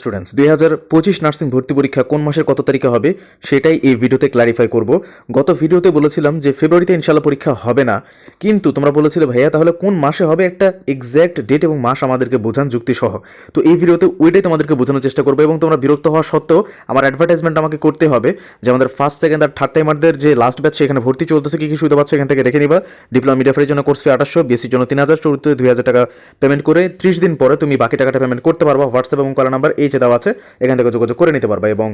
Students দুই হাজার পঁচিশ নার্সিং ভর্তি পরীক্ষা কোন মাসের কত তারিখে হবে সেটাই এই ভিডিওতে ক্লারিফাই করব। গত ভিডিওতে বলেছিলাম যে ফেব্রুয়ারিতে ইনশাল্লাহ পরীক্ষা হবে না। কিন্তু তোমরা বলেছিলে, ভাইয়া, তাহলে কোন মাসে হবে? একটা এক্স্যাক্ট ডেট এবং মাস আমাদেরকে বোঝান যুক্তি সহ তো এই ভিডিওতে ওইটাই তোমাদেরকে বোঝানোর চেষ্টা করব এবং তোমরা বিরক্ত হওয়া সত্ত্বেও আমার অ্যাডভার্টাইজমেন্ট আমাকে করতে হবে যে আমাদের ফার্স্ট সেকেন্ড আর থার্ড টাইমারদের যে লাস্ট ব্যাচ সেখানে ভর্তি চলতেছে, কি কি সুবিধা পাচ্ছে এখান থেকে দেখে নিবা। ডিপ্লোমা মিডিয়াফের জন্য কোর্স ফি আঠাশশো বিএসসির জন্য তিন হাজার, চতুর্থ দুই হাজার টাকা পেমেন্ট করে ত্রিশ দিন পরে তুমি বাকি টাকাটা পেমেন্ট করতে পারবা। হোয়াটসঅ্যাপ এবং কল নাম্বার এই দেওয়া আছে, এখান থেকে যোগাযোগ করে নিতে পারবা এবং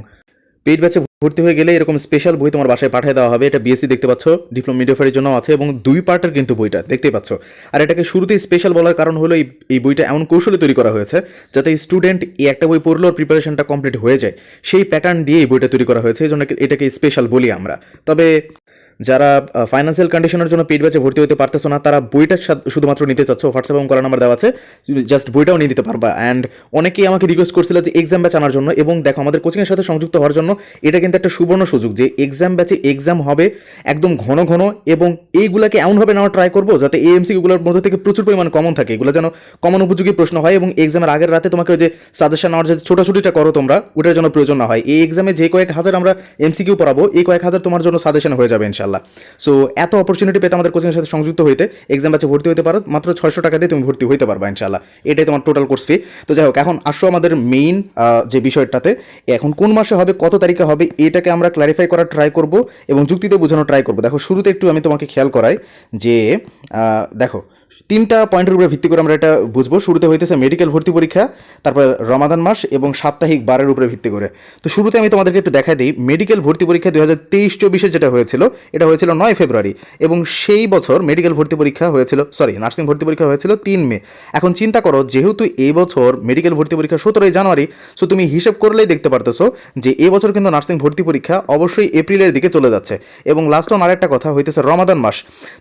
পেইড ব্যাচে ভর্তি হয়ে গেলে এরকম স্পেশাল বই তোমার বাসায় পাঠিয়ে দেওয়া হবে, এটা বিএসসি দেখতে পাচ্ছ ডিপ্লোমা মিডিয়াফারের জন্য আছে এবং দুই পার্টের কিন্তু বইটা দেখতেই পাচ্ছ। আর এটাকে শুরুতেই স্পেশাল বলার কারণ হলো এই এই বইটা এমন কৌশলে তৈরি করা হয়েছে যাতে স্টুডেন্ট এই একটা বই পড়লেও প্রিপারেশনটা কমপ্লিট হয়ে যায়। সেই প্যাটার্ন দিয়ে এই বইটা তৈরি করা হয়েছে, এই জন্য এটাকে স্পেশাল বলি আমরা। তবে যারা ফাইন্যান্সিয়াল কন্ডিশনের জন্য পেড ব্যাচে ভর্তি হতে পারতেছো না, তারা বইটা শুধুমাত্র নিতে চাচ্ছ। হোয়াটসঅ্যাপ এবং কল নাম্বার দেওয়া আছে। জাস্ট বইটাও নিয়ে দিতে পারবা। অ্যান্ড অনেকেই আমাকে রিকোয়েস্ট করছিল যে এক্সাম ব্যাচ আনার জন্য এবং দেখো, আমাদের কোচিংয়ের সাথে সংযুক্ত হওয়ার জন্য এটা কিন্তু একটা সুবর্ণ সুযোগ যে এক্সাম ব্যাচে এক্সাম হবে একদম ঘন ঘন এবং এইগুলোকে এমনভাবে নেওয়া ট্রাই করব যাতে এএমসিগুলোর মধ্যে থেকে প্রচুর পরিমাণ কমন থাকে। এগুলো যেন কমন উপযোগী প্রশ্ন হয় এবং এক্সামের আগের রাতে তোমাকে ওই যে সাজেশন নেওয়ার যে ছোটাছুটিটা করো তোমরা, ওটার জন্য প্রয়োজন না হয়। এই এক্সামে যে কয়েক হাজার আমরা এমসিকিউ পড়াবো, এই কয়েক হাজার তোমার জন্য সাজেশন হয়ে যাবে ইনশাল্লাহ সো এত অপরচুনিটি পেতে আমাদের কোচিংয়ের সাথে সংযুক্ত হইতে এক্সাম ব্যাচে ভর্তি হতে পারো, মাত্র ছয়শো টাকা দিয়ে তুমি ভর্তি হইতে পারবা ইনশাল্লাহ এটাই তোমার টোটাল কোর্স ফি তো যাই হোক, এখন আসো আমাদের মেইন যে বিষয়টাতে। এখন কোন মাসে হবে, কত তারিখে হবে, এটাকে আমরা ক্লারিফাই করার ট্রাই করব এবং যুক্তিতে বোঝানোর ট্রাই করব। দেখো, শুরুতে একটু আমি তোমাকে খেয়াল করাই যে দেখো তিনটা পয়েন্টের উপরে ভিত্তি করে আমরা এটা বুঝব। শুরুতে হইতেছে মেডিকেল ভর্তি পরীক্ষা, তারপর রমাদান মাস এবং সাপ্তাহিক বারের উপরে ভিত্তি করে। তো শুরুতে আমি তোমাদেরকে একটু দেখাই দিই মেডিকেল ভর্তি পরীক্ষা দু হাজার তেইশ চব্বিশে যেটা হয়েছিল, এটা হয়েছিল নয় ফেব্রুয়ারি এবং সেই বছর মেডিকেল ভর্তি পরীক্ষা হয়েছিল সরি নার্সিং ভর্তি পরীক্ষা হয়েছিল তিন মে। এখন চিন্তা করো, যেহেতু এই বছর মেডিকেল ভর্তি পরীক্ষা সতেরোই জানুয়ারি সো তুমি হিসেব করলেই দেখতে পারতেছো যে এবছর কিন্তু নার্সিং ভর্তি পরীক্ষা অবশ্যই এপ্রিলের দিকে চলে যাচ্ছে এবং লাস্ট অন আরেকটা কথা হইতেছে রমাদান মাস।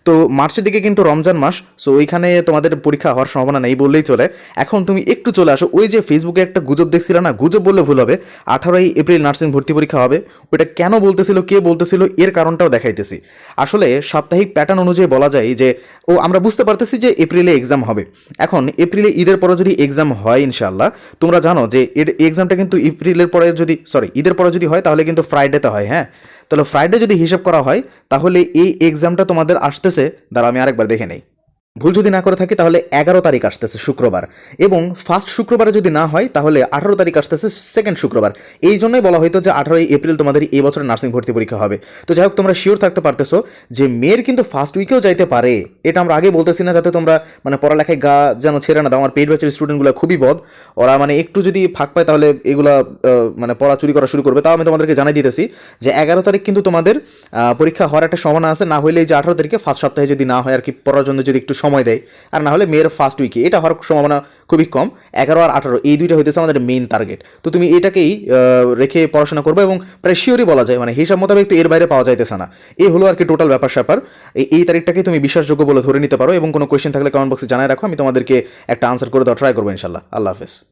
তো মার্চের দিকে কিন্তু রমজান মাস সো ওইখানে তোমাদের পরীক্ষা হওয়ার সম্ভাবনা নেই বললেই চলে। এখন তুমি একটু চলে আসো। ওই যে ফেসবুকে একটা গুজব দেখছিল না? গুজব বললে ভুল হবে। আঠারোই এপ্রিল নার্সিং ভর্তি পরীক্ষা হবে। ওটা কেন বলতেছিল, কে বলতেছিল, এর কারণটাও দেখাইতেছি। আসলে সাপ্তাহিক প্যাটার্ন অনুযায়ী বলা যায় যে, ও আমরা বুঝতে পারতেছি যে এপ্রিলে এক্সাম হবে। এখন এপ্রিলে ঈদের পরে যদি এক্সাম হয় ইনশাল্লাহ তোমরা জানো যে এর এক্সামটা কিন্তু এপ্রিলের পরে যদি সরি ঈদের পরে যদি হয় তাহলে কিন্তু ফ্রাইডেতে হয় হ্যাঁ? তাহলে ফ্রাইডে যদি হিসাব করা হয়, তাহলে এই এক্সামটা তোমাদের আসতেছে। দাঁড়া আমি আরেকবার দেখে নেই। ভুল যদি না করে থাকি, তাহলে এগারো তারিখ আসতেছে শুক্রবার। এবং ফার্স্ট শুক্রবারে যদি না হয়, তাহলে আঠারো তারিখ আসতেছে সেকেন্ড শুক্রবার। এই জন্যই বলা হয়তো যে আঠারোই এপ্রিল তোমাদের এই বছরের নার্সিং ভর্তি পরীক্ষা হবে। তো যাই হোক, তোমরা শিওর থাকতে পারতেছো যে মেয়ের কিন্তু ফার্স্ট উইকেও যাইতে পারে। এটা আমরা আগে বলতেছি না, যাতে তোমরা মানে পড়ালেখায় গা যেন ছেড়ে না দাও। আমার পেড ব্যাচের স্টুডেন্টগুলো খুবই বদ। ওরা মানে একটু যদি ফাঁক পায়, তাহলে এগুলা মানে পড়া চুরি করা শুরু করবে। তাও আমি তোমাদেরকে জানাই দিতেছি যে এগারো তারিখ কিন্তু তোমাদের পরীক্ষা হওয়ার একটা সম্ভাবনা আছে। না হলে এই যে আঠারো তারিখে ফার্স্ট সপ্তাহে যদি না হয় আর কি, পড়ার জন্য যদি একটু সময় দেয়। আর না হলে মেয়ের ফার্স্ট উইকে এটা হওয়ার সম্ভাবনা খুবই কম। এগারো আর আঠারো, এই দুইটা হইতেছে আমাদের মেইন টার্গেট তো তুমি এটাকেই রেখে পড়াশোনা করবে এবং প্রায় শিওরই বলা যায় মানে হিসাব মোতাবেক তো এর বাইরে পাওয়া যাইতেছে না। এই হলো আর কি টোটাল ব্যাপার স্যাপার। এই- এই তারিখটাকে তুমি বিশ্বাসযোগ্য বলে ধরে নিতে পারো এবং কোনো কোয়েশ্চেন থাকলে কমেন্ট বক্সে জানায় রাখো। আমি তোমাদেরকে একটা আনসার করে দেওয়া ট্রাই করব ইনশাল্লাহ আল্লাহ হাফেজ।